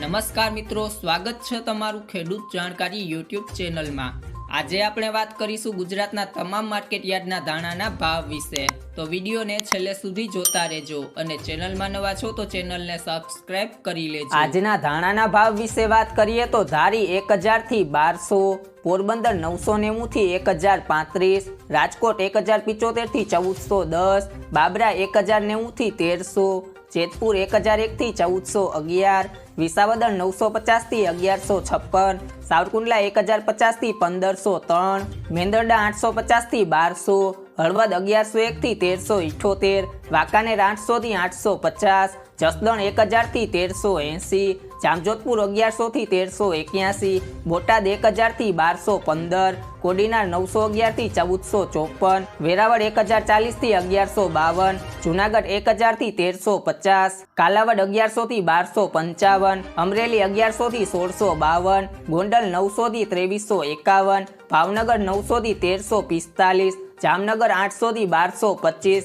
નમસ્કાર મિત્રો, સ્વાગત છે તમારું ખેડૂત જાણકારી યુટ્યુબ ચેનલમાં. આજે આપણે વાત કરીશું ગુજરાતના તમામ માર્કેટયાર્ડના ધાણાના ભાવ વિશે. તો વિડીયોને છેલ્લે સુધી જોતા રહેજો અને ચેનલમાં નવા છો તો ચેનલને સબસ્ક્રાઇબ કરી લેજો. આજના ધાણાના ભાવ વિશે વાત કરીએ તો ધારી એક થી બારસો પોરબંદર નવસો નેવું થી એક હજાર પાંત્રીસ, રાજકોટ એક હજાર પિચોતેરથી ચૌદસો દસ, બાબરા એક હજાર નેવું થી તેરસો, જેતપુર એક હજાર એકથી ચૌદસો અગિયાર, વિસાવદર નવસો પચાસથી અગિયારસો છપ્પન, સાવરકુંડલા એક હજાર પચાસથી પંદરસો ત્રણ, મેંદરડા આઠસો પચાસથી બારસો હળવદ અગિયારસો એકથી તેરસો ઇઠ્ઠોતેર વાંકાનેર આઠસોથી આઠસો પચાસ, જસદણ એક હજારથી તેરસો એંસી જામજોધપુર અગિયારસોથી તેરસો એક્યાસી, બોટાદ એક હજારથી બારસો પંદર, કોડીનાર નવસો અગિયારથી ચૌદસો ચોપન, વેરાવળ એક હજાર ચાલીસથી અગિયારસો બાવન, જુનાગઢ એક હજારથી તેરસો પચાસ, કાલાવડ અગિયારસોથી બારસો પંચાવન, અમરેલી અગિયારસોથી સોળસો બાવન, ગોંડલ નવસોથી ત્રેવીસો એકાવન, ભાવનગર નવસોથી તેરસો પિસ્તાલીસ જામનગર આઠસોથી બારસો પચીસ